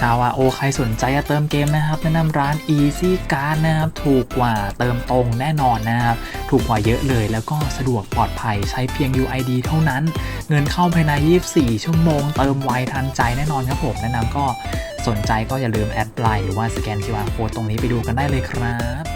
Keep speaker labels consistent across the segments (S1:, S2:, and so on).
S1: ชาวอาโอใครสนใจจะเติมเกมนะครับ แนะนำร้าน Easy Card นะครับ ถูกกว่าเติมตรงแน่นอนนะครับ ถูกกว่าเยอะเลย แล้วก็สะดวกปลอดภัยใช้เพียง UID เท่านั้น เงินเข้าภายใน 24 ชั่วโมง เติมไวทันใจแน่นอนครับผม แนะนำก็สนใจก็อย่าลืมแอดไลน์หรือว่าสแกน QR Code ตรงนี้ไปดูกันได้เลยครับ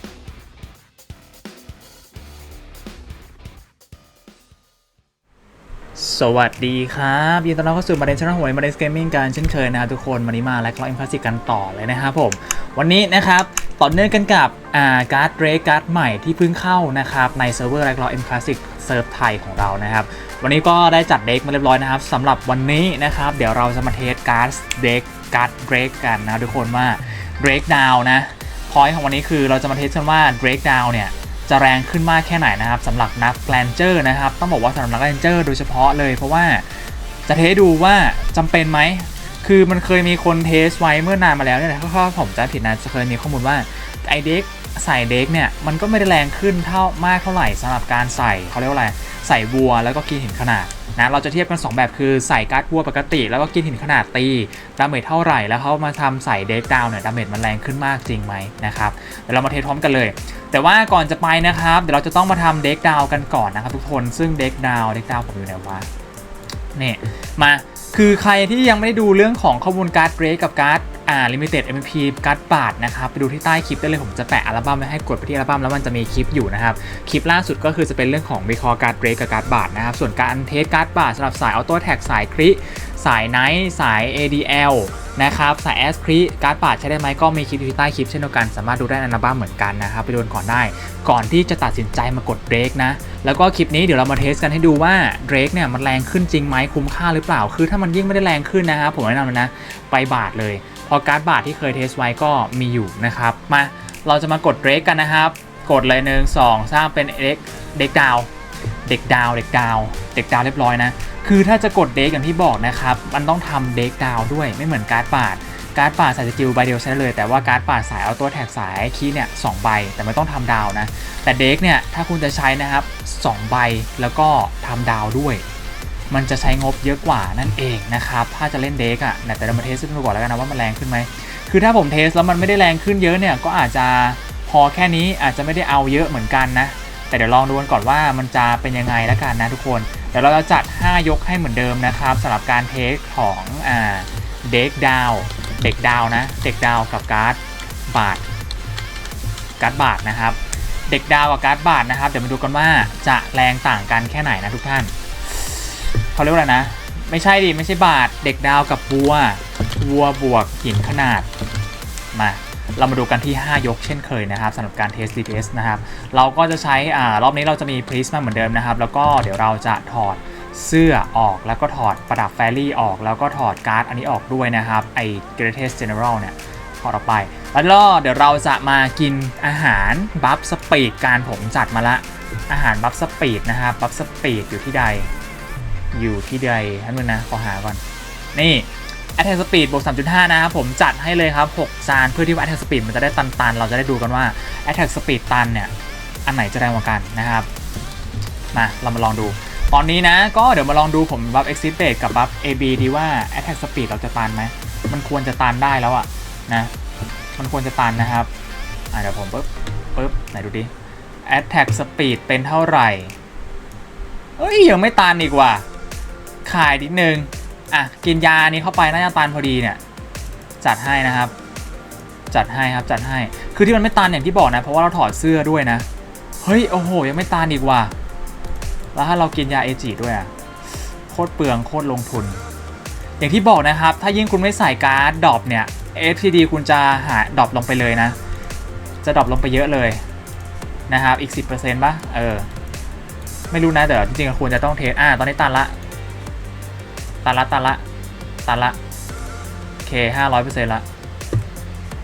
S1: สวัสดีครับยินดีต้อนรับเข้าสู่มาเดนช n น l หวยมาเดนเกมมิ่งกันเช่นเคยนะครับทุกคนวันนี้มาและคลออินคลาสสิกกันต่อเลยนะครับผม วันนี้นะครับต่อเนื่องกันกับอ่าการ์ดเรกการ์ดใหม่ที่เพิ่งเข้านะครับในเซิร์ฟเวอร์แลกลออินคลาสสิกเซิร์ฟไทยของเรานะครับ วันนี้ก็ได้จัดเด็กมาเรียบร้อยนะครับสำหรับวันนี้นะครับเดี๋ยวเราจะมาเทสการ์ดเด็กการ์ดเบรกกันนะทุกคนว่าเบรกดาวนะพอยของวันนี้คือเราจะมาเทสกันว่าเบรกดาวเนี่ย จะแรงขึ้นมากแค่ไหนนะครับสำหรับนักแกลนเจอร์นะครับต้องบอกว่าสำหรับนักแกลนเจอร์โดยเฉพาะเลย เพราะว่าจะเทสดูว่าจำเป็นไหมคือมันเคยมีคนเทสไว้เมื่อนานมาแล้วเนี่ยถ้าผมจะผิดนะจะเคยมีข้อมูลว่าไอเด็กใส่เด็กเนี่ยมันก็ไม่ได้แรงขึ้นเท่ามากเท่าไหร่สำหรับการใส่เขาเรียกว่าอะไรใส่บัวแล้วก็กินหินขนาด นะเราจะเทียบกัน 2 แบบคือใส่การ์ดวัวปกติ แล้วก็กินหินขนาดตีดาเมจเท่าไหร่ แล้วเขามาทำใส่เด็กดาวเนี่ยดาเมจมันแรงขึ้นมากจริงไหมนะครับเดี๋ยวเรามาเทสพร้อมกันเลย แต่ว่าก่อนจะไปนะครับ เดี๋ยวเราจะต้องมาทำเด็กดาวกันก่อนนะครับทุกคนซึ่งเด็กดาวเด็กดาวผมอยู่ไหนวะนี่มาคือใครที่ยังไม่ได้ดูเรื่องของข้อมูลการ์ดเรกกับการ์ด อ่าลิมิเต็ด MP การ์ดบาทนะครับ ไปดูที่ใต้คลิปได้เลยผมจะแปะอัลบั้มไว้ให้กดไปที่อัลบั้มแล้วมันจะมีคลิปอยู่นะครับ คลิปล่าสุดก็คือจะเป็นเรื่องของวิเคราะห์การ์ดเรกกับการ์ดบาทนะครับ ส่วนการเทสการ์ดบาทสำหรับสายออโต้แท็กสายคริสายไนท์สาย ADL นะครับ สายแอสครีการ์ดบาดใช้ได้ไหมก็มีคลิปอยู่ที่ใต้คลิปเช่นเดียวกัน สามารถดูได้ในอัลบั้มเหมือนกันนะครับไปดูก่อนได้ ก่อนที่จะตัดสินใจมากดเบรกนะ แล้วก็คลิปนี้เดี๋ยวเรามาเทสกันให้ดูว่าเบรกเนี่ยมันแรงขึ้นจริงไหมคุ้มค่าหรือเปล่า คือถ้ามันยิ่งไม่ได้แรงขึ้นนะครับผมแนะนำเลยนะ ไปบาทเลย อการ์ดบาทที่เคยเทสไว้ก็มีอยู่นะครับ มาเราจะมากดเรกกันนะครับ กดเลยหนึ่งสองสร้างเป็นเด็กเด็กดาวเด็กดาวเด็กดาวเด็กดาวเรียบร้อยนะ คือถ้าจะกดเด็กอย่างที่บอกนะครับ มันต้องทำเด็กดาวด้วยไม่เหมือนการ์ดปาดการ์ดปาดใส่สกิลใบเดียวใช้เลย แต่ว่าการ์ดปาดสายเอาตัวแท็กสายคีเนี่ยสใบ แต่ไม่ต้องทำดาวนะ แต่เด็กเนี่ย ถ้าคุณจะใช้นะครับ 2 ใบแล้วก็ทำดาวด้วย มันจะใช้งบเยอะกว่านั่นเองนะครับ ถ้าจะเล่นเด็กอะ่ะแต่เรามาเทสดูก่อนแล้วกันนะว่ามันแรงขึ้นไหม คือถ้าผมเทสแล้วมันไม่ได้แรงขึ้นเยอะเนี่ยก็อาจจะพอแค่นี้อาจจะไม่ได้เอาเยอะเหมือนกันนะ แต่เดี๋ยวลองดูกันก่อนว่ามันจะเป็นยังไงแล้วกันนะทุกคน เดี๋ยวเราจะจัด 5 ยกให้เหมือนเดิมนะครับสำหรับการเทสของอ่าเด็กดาวเด็กดาวนะ เด็กดาวกับการ์ดบาทการ์ดบาทนะครับ เด็กดาวกับการ์ดบาทนะครับ เดี๋ยวมาดูกันว่าจะแรงต่างกันแค่ไหนนะทุกท่าน เขาเรียกว่าอะไรนะ ไม่ใช่ดิ ไม่ใช่บาท เด็กดาวกับวัว วัวบวกหินขนาด มา เรามาดูกันที่ 5 ยกเช่นเคยนะครับสำหรับการเทส DPS นะครับ เราก็จะใช้อ่ารอบนี้เราจะมีพรีสมาเหมือนเดิมนะครับ แล้วก็เดี๋ยวเราจะถอดเสื้อออกแล้วก็ถอดประดับแฟรี่ออก แล้วก็ถอดการ์ดอันนี้ออกด้วยนะครับไอ้ Greatest General เนี่ยถอดออกไป แล้วเดี๋ยวเราจะมากินอาหารบัฟสปีดการผมจัดมาละอาหารบัฟสปีดนะครับบัฟสปีดอยู่ที่ใด อยู่ที่ใดท่านมึงนะ ขอหาก่อน นี่ Attack Speed บวก 3.5 นะครับ ผมจัดให้เลยครับ 6 จานเพื่อที่ว่า Attack Speed มันจะได้ตัน ๆ เราจะได้ดูกันว่า Attack Speed ตันเนี่ย อันไหนจะแรงกว่ากันนะครับมาเรามาลองดู ตอนนี้นะ ก็เดี๋ยวมาลองดูผมบัฟ Exit Base กับบัฟ AB ดีว่า Attack Speed เราจะตันไหมมันควรจะตันได้แล้วอะนะมันควรจะตันนะครับอะเดี๋ยวผมปึ๊บปึ๊บไหนดูดิ Attack Speed เป็นเท่าไหร่เอ้ยยังไม่ตันอีกว่ะ ขายนิดนึง อะ กินยานี้เข้าไปน่าจะตันพอดีเนี่ย จัดให้นะครับ จัดให้ครับ จัดให้ คือที่มันไม่ตันอย่างที่บอกนะ เพราะว่าเราถอดเสื้อด้วยนะ เฮ้ย โอ้โห ยังไม่ตันอีกว่ะ แล้วถ้าเรากินยาเอจิด้วยอะโคตรเปลืองโคตรลงทุน อย่างที่บอกนะครับ ถ้ายิ่งคุณไม่ใส่การ์ดดรอปเนี่ย FTD คุณจะหาดรอปลงไปเลยนะ จะดรอปลงไปเยอะเลยนะครับ อีก 10%ป่ะ เออ ไม่รู้นะแต่จริงๆควรจะต้องเทสอ่า ตอนนี้ตันละ ตันละตันละตันละโอเคห้าร้อยเปอร์เซ็นต์ละ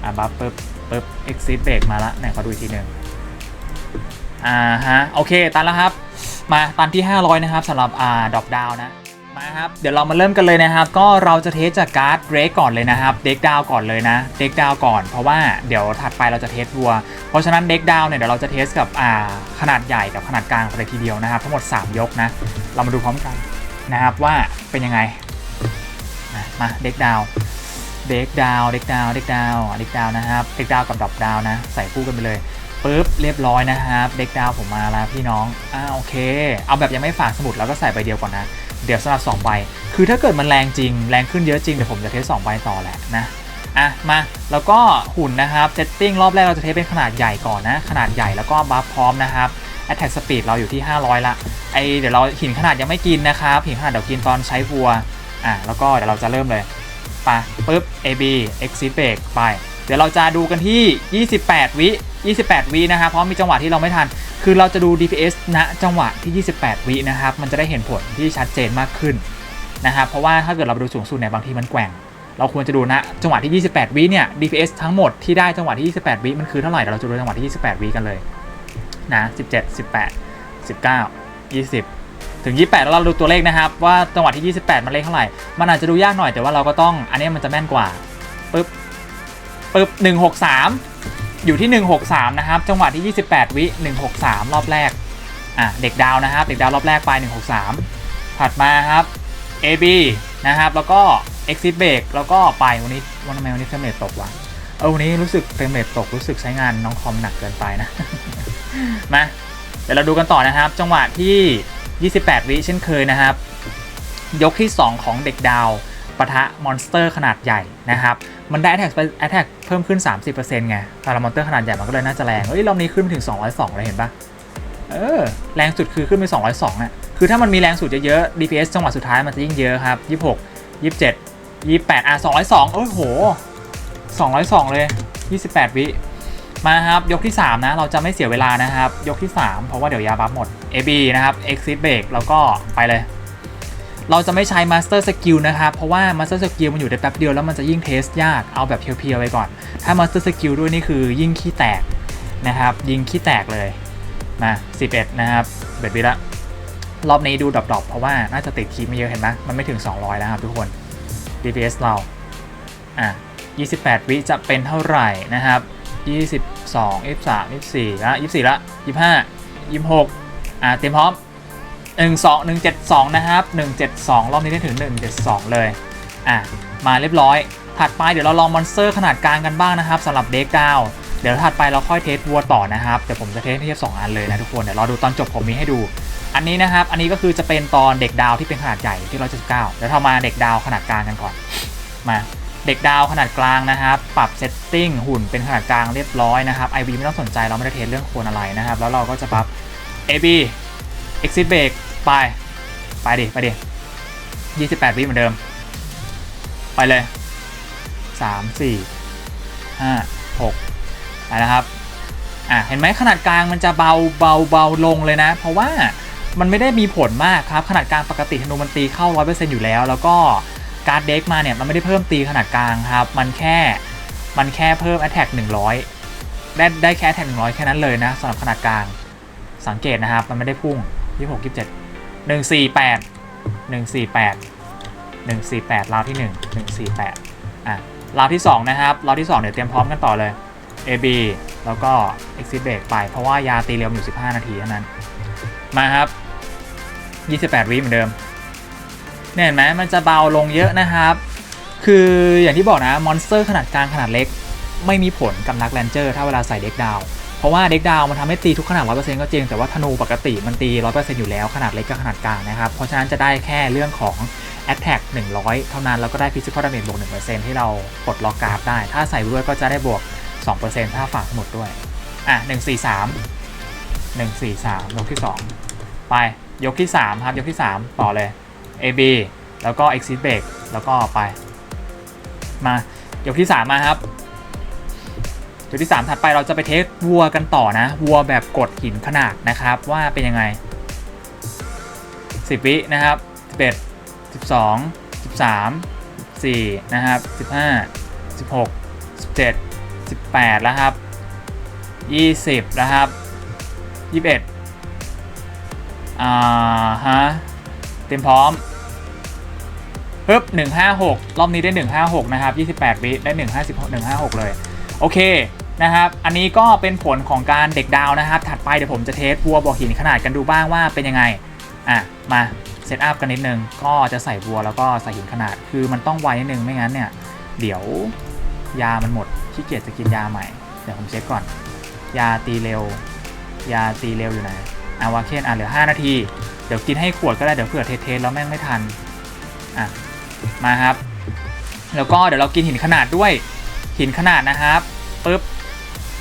S1: อะบัฟปึ๊บปึ๊บ exit break มาละไหนขอดูอีกทีหนึ่งอ่าฮะโอเคตันแล้วครับ มาตันที่ 500 นะครับสำหรับอ่าดรอปดาวนะมาครับเดี๋ยวเรามาเริ่มกันเลยนะครับ ก็เราจะเทสจากการ์ดเรกก่อนเลยนะครับเด็กดาวก่อนเลยนะเด็กดาวก่อนเพราะว่าเดี๋ยวถัดไปเราจะเทสวัว เพราะฉะนั้นเด็กดาวเนี่ยเดี๋ยวเราจะเทสกับอ่าขนาดใหญ่กับขนาดกลางไปเลยทีเดียวนะครับ ทั้งหมด 3 ยกนะ เรามาดูพร้อมกัน นะครับว่าเป็นยังไงมาเด็กดาวเด็กดาวเด็กดาวเด็กดาวเด็กดาวนะครับเด็กดาวกับดรอปดาวนะ ใส่คู่กันไปเลยปุ๊บเรียบร้อยนะครับเด็กดาวผมมาแล้วพี่น้องอ่าโอเค เอาแบบยังไม่ฝากสมุดแล้วก็ใส่ใบเดียวก่อนนะ เดี๋ยวสำหรับ2ใบคือถ้าเกิดมันแรงจริง แรงขึ้นเยอะจริงเดี๋ยวผมจะเทส2ใบต่อแหละนะอะมาแล้วก็หุ่นนะครับเซตติ้งรอบแรกเราจะเทสเป็นขนาดใหญ่ก่อนนะ ขนาดใหญ่แล้วก็บัฟพร้อมนะครับ Attack Speed เราอยู่ที่ 500 ละไอเดี๋ยวเราหินขนาดยังไม่กินนะครับหินขนาดเดี๋ยวกินตอนใช้วัวอะแล้วก็เดี๋ยวเราจะเริ่มเลยไปปุ๊บ AB Exit Break ไป เดี๋ยวเราจะดูกันที่ 28 วิ 28 วินะครับเพราะมีจังหวะที่เราไม่ทัน คือเราจะดู DPS ณจังหวะที่ 28 วินะครับมันจะได้เห็นผลที่ชัดเจนมากขึ้นนะครับเพราะว่าถ้าเกิดเราไปดูสูงสุดเนี่ยบางทีมันแกว่งเราควรจะดูนะจังหวะที่ 28 วิเนี่ย DPS ทั้งหมดที่ได้จังหวะที่ 28 วิมันคือเท่าไหร่เดี๋ยวเราจะดูจังหวะที่ 28 วิกันเลย นะ17 18 19 20 ถึง 28 แล้วเราดูตัวเลขนะครับ ว่าจังหวะที่ 28 มันเลขเท่าไหร่ มันอาจจะดูยากหน่อยแต่ว่าเราก็ต้อง อันนี้มันจะแม่นกว่าปึ๊บปึ๊บ163 อยู่ที่ 163 นะครับ จังหวะที่ 28 วิ 163 รอบแรกอะเด็กดาวนะครับ เด็กดาวรอบแรกไป 163 ถัดมาครับ AB นะครับ แล้วก็ exit break แล้วก็ไปวันนี้วันทำไมวันนี้เฟรมเรทตกวะ เออวันนี้รู้สึกเฟรมเรทตกรู้สึกใช้งานน้องคอมหนักเกินไปนะ มาเดี๋ยวเราดูกันต่อนะครับ จังหวะที่ 28 วิเช่นเคยนะครับ ยกที่ 2 ของเด็กดาวปะทะมอนสเตอร์ขนาดใหญ่นะครับ มันได้ attack ไป attack เพิ่มขึ้น 30%ไงพารามอนสเตอร์ขนาดใหญ่มันก็เลยน่าจะแรงเฮ้ยรอบนี้ขึ้นไปถึง 202 เลยเห็นปะเออแรงสุดคือขึ้นไป 202อะคือถ้ามันมีแรงสุดเยอะๆ DPS จังหวะสุดท้ายมันจะยิ่งเยอะครับ 26 27 28อะ202 โอ้โห 202 เลย 28 วิ มาครับ ยกที่ 3 นะ เราจะไม่เสียเวลานะครับ ยกที่ 3 เพราะว่าเดี๋ยวยาบัฟหมด AB นะครับ Exit Break แล้วก็ไปเลย เราจะไม่ใช้ Master Skill นะครับ เพราะว่า Master Skill มันอยู่ได้แป๊บเดียวแล้วมันจะยิ่งเทสยากเอาแบบเพียวๆไว้ก่อน ถ้า Master Skill ด้วยนี่คือยิ่งขี้แตกนะครับ ยิงขี้แตกเลยมา11 นะครับ เบ็ดวิละรอบนี้ดูดรอปๆเพราะว่าน่าจะติดคีย์ไม่เยอะเห็นไหมมันไม่ถึง 200 แล้วครับทุกคน DPS เรา อะ 28 วิจะเป็นเท่าไหร่นะครับ 22 23 24ละ24ละ25 26อะเตรียมพร้อม 12 172 นะครับ 172 รอบนี้ได้ถึง 172 เลย อะ มาเรียบร้อย ถัดไปเดี๋ยวเราลองมอนสเตอร์ขนาดกลางกันบ้างนะครับสำหรับเด็กดาวเดี๋ยวถัดไปเราค่อยเทสวัวต่อนะครับเดี๋ยวผมจะเทสให้สองอันเลยนะทุกคนเดี๋ยวรอดูตอนจบผมมีให้ดู อันนี้นะครับ อันนี้ก็คือจะเป็นตอนเด็กดาวที่เป็นขนาดใหญ่ที่179เดี๋ยวเรามาเด็กดาวขนาดกลางกันก่อน มา เด็กดาวขนาดกลางนะครับ ปรับเซตติ้งหุ่นเป็นขนาดกลางเรียบร้อยนะครับ IB ไม่ต้องสนใจเราไม่ได้เทสเรื่องโคนอะไรนะครับ แล้วเราก็จะปรับ AB exit break ไป ไปดิ ไปดิ 28 วิเหมือนเดิม ไปเลย 3 4 5 6ไปนะครับ อะ เห็นไหมขนาดกลางมันจะเบาเบาเบาลงเลยนะ เพราะว่ามันไม่ได้มีผลมากครับ ขนาดกลางปกติธนูมันตีเข้า 100%อยู่แล้ว แล้วก็ การ์ดเด็กมาเนี่ย มันไม่ได้เพิ่มตีขนาดกลางครับ มันแค่มันแค่เพิ่ม attack 100 ได้ได้แค่ attack 100 แค่นั้นเลยนะสำหรับขนาดกลาง สังเกตนะครับ มันไม่ได้พุ่ง 26 27 148 148 148ราวที่ 1 148 อะราวที่ 2 นะครับราวที่ 2 เดี๋ยวเตรียมพร้อมกันต่อเลย AB แล้วก็ exit break ไป เพราะว่ายาตีเร็วอยู่ 15 นาทีเท่านั้น มาครับ 28 วิเหมือนเดิม เนี่ยเห็นไหมมันจะเบาลงเยอะนะครับ คืออย่างที่บอกนะมอนสเตอร์ขนาดกลางขนาดเล็ก ไม่มีผลกับนักแรนเจอร์ถ้าเวลาใส่เด็กดาวเพราะว่าเด็กดาวมันทำให้ตีทุกขนาด 100%ก็จริง แต่ว่าธนูปกติมันตี 100%อยู่แล้วขนาดเล็กกับขนาดกลางนะครับ เพราะฉะนั้นจะได้แค่เรื่องของ Attack 100 เท่านั้นแล้วก็ได้ Physical Damage บวก 1%ที่เราปลดล็อกกราฟได้ ถ้าใส่ด้วยก็จะได้บวก 2%ถ้าฝากทั้งหมดด้วย อะ 143 143 ยกที่ 2 ไป ยกที่ 3 ครับ ยกที่ 3 ต่อเลย AB แล้วก็ Exit Break แล้วก็ไป มายกที่ 3 มาครับยกที่ 3 ถัดไปเราจะไปเทสวัวกันต่อนะ วัวแบบกดหินขนาดนะครับ ว่าเป็นยังไง 10 วินะครับ 11 12 13 4นะครับ15 16 17 18 แล้วครับ 20 แล้วครับ 21อ่าฮะ เตรียมพร้อมปึ๊บ156 รอบนี้ได้ 156 นะครับ 28 วิได้ 156 156 เลย โอเคนะครับ อันนี้ก็เป็นผลของการเด็กดาวนะครับ ถัดไปเดี๋ยวผมจะเทสวัวบอกหินขนาดกันดูบ้างว่าเป็นยังไง อะ มาเซตอัพกันนิดนึง ก็จะใส่วัวแล้วก็ใส่หินขนาด คือมันต้องไวนิดนึง ไม่งั้นเนี่ย เดี๋ยวยามันหมด ขี้เกียจจะกินยาใหม่ เดี๋ยวผมเช็คก่อน ยาตีเร็ว ยาตีเร็วอยู่ไหนอาวาเคนอะเหลือ 5 นาที เดี๋ยวกินให้ขวดก็ได้เดี๋ยวเผื่อเทสแล้วแม่งไม่ทันอะมาครับ แล้วก็เดี๋ยวเรากินหินขนาดด้วย หินขนาดนะครับปึ๊บ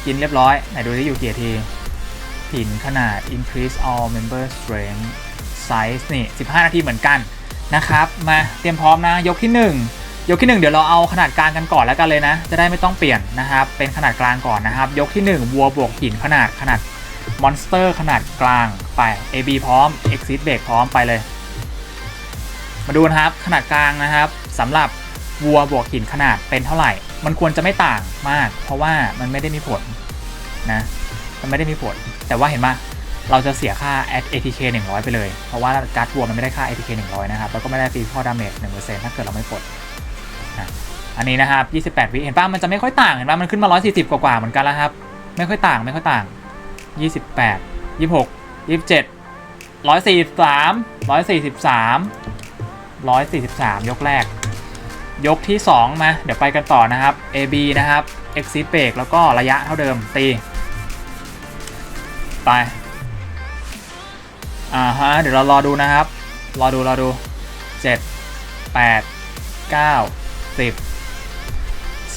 S1: กินเรียบร้อยไหนดูที่อยู่กี่นาทีหินขนาด increase all member strength size นี่ 15 นาทีเหมือนกันนะครับ มาเตรียมพร้อมนะ ยกที่ 1 ยกที่ 1 เดี๋ยวเราเอาขนาดกลางกันก่อนแล้วกันเลยนะ จะได้ไม่ต้องเปลี่ยนนะครับ เป็นขนาดกลางก่อนนะครับ ยกที่ 1 วัวบวกหินขนาดขนาดมอนสเตอร์ขนาดกลาง ไป AB พร้อม exit break พร้อมไปเลย มาดูนะครับขนาดกลางนะครับสำหรับวัวบวกหินขนาดเป็นเท่าไหร่ มันควรจะไม่ต่างมาก เพราะว่ามันไม่ได้มีผลนะมันไม่ได้มีผล แต่ว่าเห็นปะเราจะเสียค่า ATK 100 ไปเลย เพราะว่าการ์ดวัวมันไม่ได้ค่า ATK 100 นะครับ แล้วก็ไม่ได้ฟรีข้อดาเมจ1%ถ้าเกิดเราไม่ปลดนะอันนี้นะครับ 28 วิเห็นป่ะมันจะไม่ค่อยต่าง เห็นป่ะมันขึ้นมา 140 กว่าๆเหมือนกันแล้วครับ ไม่ค่อยต่าง ไม่ค่อยต่าง 28 26 27 143 143 143ยสี่สามร้อยสี่สิบสามร้อยสี่สิบสามยกแรก ยกที่2มา เดี๋ยวไปกันต่อนะครับ AB นะครับ exit break แล้วก็ระยะเท่าเดิมตี ไป อ่าฮะ เดี๋ยวเรารอดูนะครับ รอดู รอดู7 8 9 10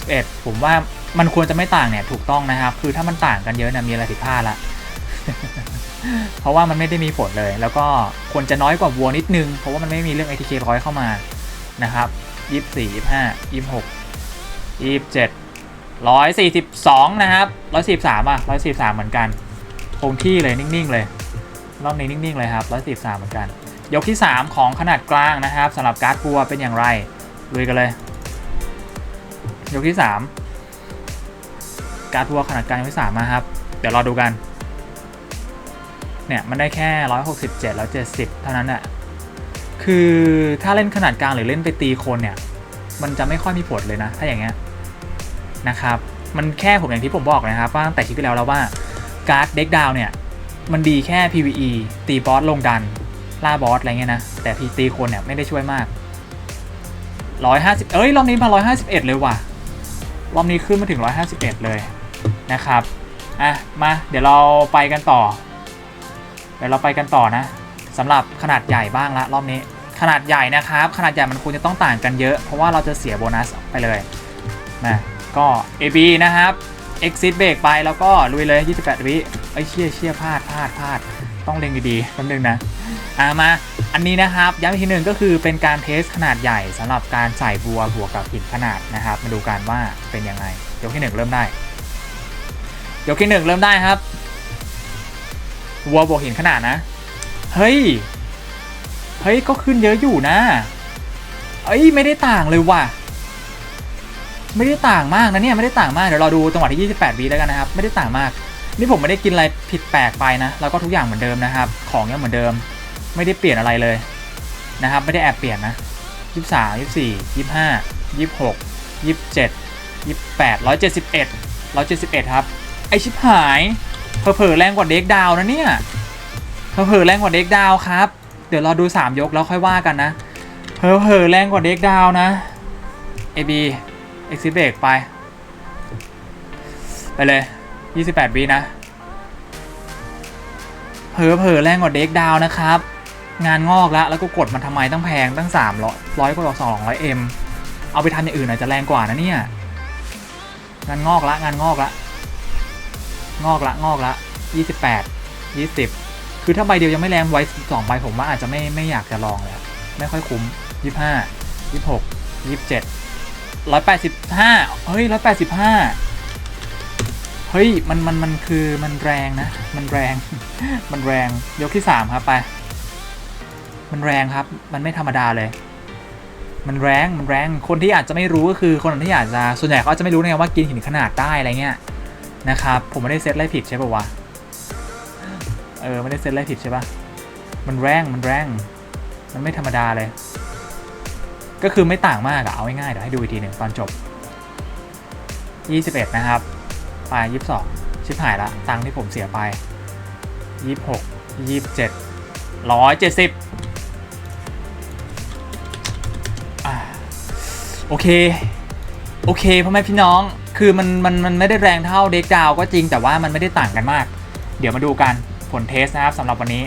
S1: 11ผมว่ามันควรจะไม่ต่างเนี่ย ถูกต้องนะครับ คือถ้ามันต่างกันเยอะเนี่ยมีอะไรผิดพลาดละ เพราะว่ามันไม่ได้มีผลเลย แล้วก็ควรจะน้อยกว่าวัวนิดนึง เพราะว่ามันไม่มีเรื่อง ATK ร้อยเข้ามานะครับยี่สี่ยี่ห้ายี่หกยี่เจ็ดร้อยสี่สิบสองนะครับร้อยสี่สามอะร้อยสี่สามเหมือนกัน คงที่เลยนิ่งๆเลยรอบนี้นิ่งๆเลยครับร้อยสี่สามเหมือนกัน ยกที่3ของขนาดกลางนะครับสำหรับการ์ดบัวเป็นอย่างไรลุยกันเลย ยกที่3การ์ดบัวขนาดกลางยกที่3นะครับ เดี๋ยวรอดูกัน เนี่ยมันได้แค่ 167แล้ว70 เท่านั้นแหละคือถ้าเล่นขนาดกลางหรือเล่นไปตีคนเนี่ย มันจะไม่ค่อยมีผลเลยนะ ถ้าอย่างเงี้ยนะครับ มันแค่ผมอย่างที่ผมบอกนะครับว่าตั้งแต่คลิปที่แล้วแล้วว่าการ์ดเด็กดาวเนี่ยมันดีแค่ PVE ตีบอสลงดัน ล่าบอสอะไรเงี้ยนะ แต่พีตีคนเนี่ยไม่ได้ช่วยมาก 150 เอ้ย รอบนี้มา 151 เลยว่ะ รอบนี้ขึ้นมาถึง 151 เลยนะครับ อะ มา เดี๋ยวเราไปกันต่อ เดี๋ยวเราไปกันต่อนะสำหรับขนาดใหญ่บ้างละรอบนี้ ขนาดใหญ่นะครับ ขนาดใหญ่มันควรจะต้องต่างกันเยอะ เพราะว่าเราจะเสียโบนัสไปเลยนะก็ AB นะครับ exit break ไปแล้วก็ลุยเลย28วิไอ้เชี่ยเชี่ยพลาดพลาดพลาดต้องเล็งดีๆแป๊บนึงนะอ่ามาอันนี้นะครับย้ำอีกทีหนึ่งก็คือเป็นการเทสขนาดใหญ่สำหรับการใส่บัวบวกกับหินขนาดนะครับ มาดูกันว่าเป็นยังไงยกที่หนึ่งเริ่มได้ยกที่หนึ่งเริ่มได้ครับ วัวบวกหินขนาดนะ เฮ้ย เฮ้ย ก็ขึ้นเยอะอยู่นะ เอ้ย ไม่ได้ต่างเลยว่ะ ไม่ได้ต่างมากนะเนี่ย ไม่ได้ต่างมาก เดี๋ยวเราดูจังหวะที่ 28วิแล้วกันนะครับ ไม่ได้ต่างมาก นี่ผมไม่ได้กินอะไรผิดแปลกไปนะ แล้วก็ทุกอย่างเหมือนเดิมนะครับ ของยังเหมือนเดิม ไม่ได้เปลี่ยนอะไรเลยนะครับ ไม่ได้แอบเปลี่ยนนะยี่สามยี่สี่ยี่ห้ายี่หกยี่เจ็ดยี่แปดร้อยเจ็ดสิบเอ็ดร้อยเจ็ดสิบเอ็ดครับ ไอชิบหาย เผลอๆแรงกว่าเด็กดาวนะเนี่ยเผลอๆแรงกว่าเด็กดาวครับ เดี๋ยวรอดู 3 ยกแล้วค่อยว่ากันนะเผลอๆแรงกว่าเด็กดาวนะ AB exit break ไป ไปเลย 28วินะเผลอเผลอแรงกว่าเด็กดาวนะครับ งานงอกแล้วแล้วก็กดมันทำไมตั้งแพงตั้ง300ร้อยกว่า200 M เอาไปทำอย่างอื่นอาจจะแรงกว่านะเนี่ย งานงอกละงานงอกละ งอกละงอกละ28 20 คือถ้าใบเดียวยังไม่แรงไว้สองใบผมว่าอาจจะไม่ไม่อยากจะลองเลยไม่ค่อยคุ้ม 25 26 27 185 เฮ้ย 185 เฮ้ย มันมันมันคือมันแรงนะ มันแรง มันแรงยกที่สามครับไป มันแรงครับ มันไม่ธรรมดาเลย มันแรง มันแรง คนที่อาจจะไม่รู้ก็คือคนที่อาจจะส่วนใหญ่เขาจะไม่รู้นะว่ากินหินขนาดได้อะไรเงี้ย นะครับ ผมไม่ได้เซตอะไรผิดใช่ป่าวะ เออ ไม่ได้เซตอะไรผิดใช่ปะมันแรง มันแรง มันไม่ธรรมดาเลย ก็คือไม่ต่างมากอะเอาง่ายๆเดี๋ยวให้ดูอีกทีหนึ่งตอนจบ 21 นะครับไป22 ชิบหายละตังที่ผมเสียไป 26 27 170อ่าโอเค โอเคพ่อแม่พี่น้อง คือมันมันมันไม่ได้แรงเท่าเด็กดาวก็จริงแต่ว่ามันไม่ได้ต่างกันมาก เดี๋ยวมาดูกันผลเทสนะครับสำหรับวันนี้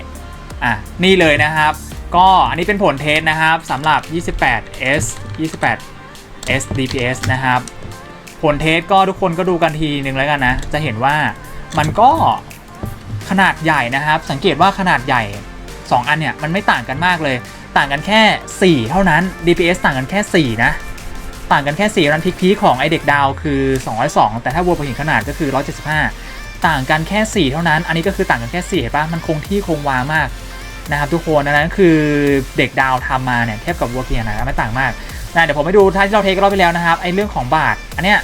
S1: อะนี่เลยนะครับ ก็อันนี้เป็นผลเทสนะครับสำหรับ 28S 28 S DPS นะครับ ผลเทสก็ทุกคนก็ดูกันทีนึงแล้วกันนะ จะเห็นว่ามันก็ขนาดใหญ่นะครับ สังเกตว่าขนาดใหญ่ 2 อันเนี่ยมันไม่ต่างกันมากเลย ต่างกันแค่ 4 เท่านั้น DPS ต่างกันแค่ 4 นะ ต่างกันแค่ 4 รันพิกพีของไอเด็กดาวคือ 202 แต่ถ้าวัวประหินขนาดก็คือ 175 ต่างกันแค่ 4 เท่านั้น อันนี้ก็คือต่างกันแค่ 4 เห็นปะมันคงที่คงวามากนะครับทุกคนอันนั้นคือเด็กดาวทำมาเนี่ยเทียบกับวัวเกียร์นะไม่ต่างมากนะเดี๋ยวผมไปดูท่าที่เราเทสกันรอบไปแล้วนะครับไอเรื่องของบาทอันเนี้ย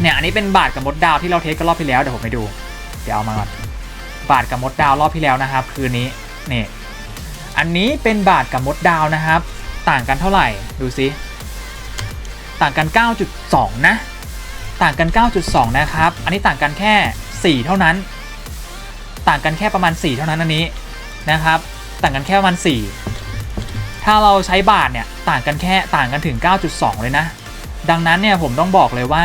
S1: เนี่ยอันนี้เป็นบาทกับมดดาวที่เราเทสกันรอบที่แล้วเดี๋ยวผมไปดูเดี๋ยวเอามาก่อนบาทกับมดดาวรอบที่แล้วนะครับ คืนนี้นี่อันนี้เป็นบาทกับมดดาวนะครับ ต่างกันเท่าไหร่ดูซิ ต่างกัน 9.2 นะ ต่างกัน 9.2 นะครับ อันนี้ต่างกันแค่ 4 เท่านั้น ต่างกันแค่ประมาณ 4 เท่านั้นอันนี้นะครับ ต่างกันแค่ประมาณ 4 ถ้าเราใช้บาทเนี่ยต่างกันแค่ต่างกันถึง 9.2 เลยนะ ดังนั้นเนี่ยผมต้องบอกเลยว่า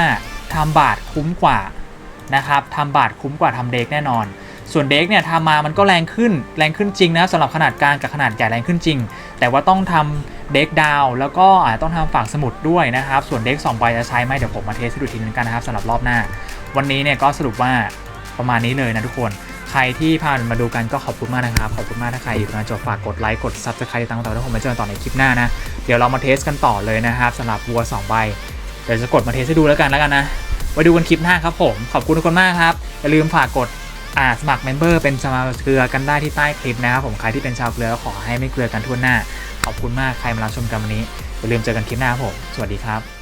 S1: ทำบาทคุ้มกว่านะครับทำบาทคุ้มกว่าทำเด็กแน่นอน ส่วนเด็กเนี่ยทำมามันก็แรงขึ้นแรงขึ้นจริงนะสำหรับขนาดกลางกับขนาดใหญ่แรงขึ้นจริง แต่ว่าต้องทำ เด็กดาวแล้วก็อาจจะต้องทำฝั่งสมุดด้วยนะครับ ส่วนเด็ก2ใบจะใช้ไหมเดี๋ยวผมมาเทสให้ดูทีนึงกันนะครับสำหรับรอบหน้า วันนี้เนี่ยก็สรุปว่าประมาณนี้เลยนะทุกคน ใครที่ผ่ามาดูกันก็ขอบคุณมากนะครับ ขอบคุณมากถ้าใครอยู่มาจบฝากกดไลค์กดซับสไครต์ต่างๆแล้วผมมาเจอกันต่อในคลิปหน้านะ เดี๋ยวเรามาเทสกันต่อเลยนะครับสำหรับวัว2ใบเดี๋ยวจะกดมาเทสให้ดูแล้วกันแล้วกันนะไว้ดูกันคลิปหน้าครับผมขอบคุณทุกคนมากครับอย่าลืมฝากกด อ่าสมัครเมมเบอร์เป็นสมาชิกเกลือกันได้ที่ใต้คลิปนะครับผมใครที่เป็นชาวเกลือขอให้ไม่เกลือกันทั่วหน้า ขอบคุณมากใครมารับชมกันวันนี้อย่าลืมเจอกันคลิปหน้าครับผม สวัสดีครับ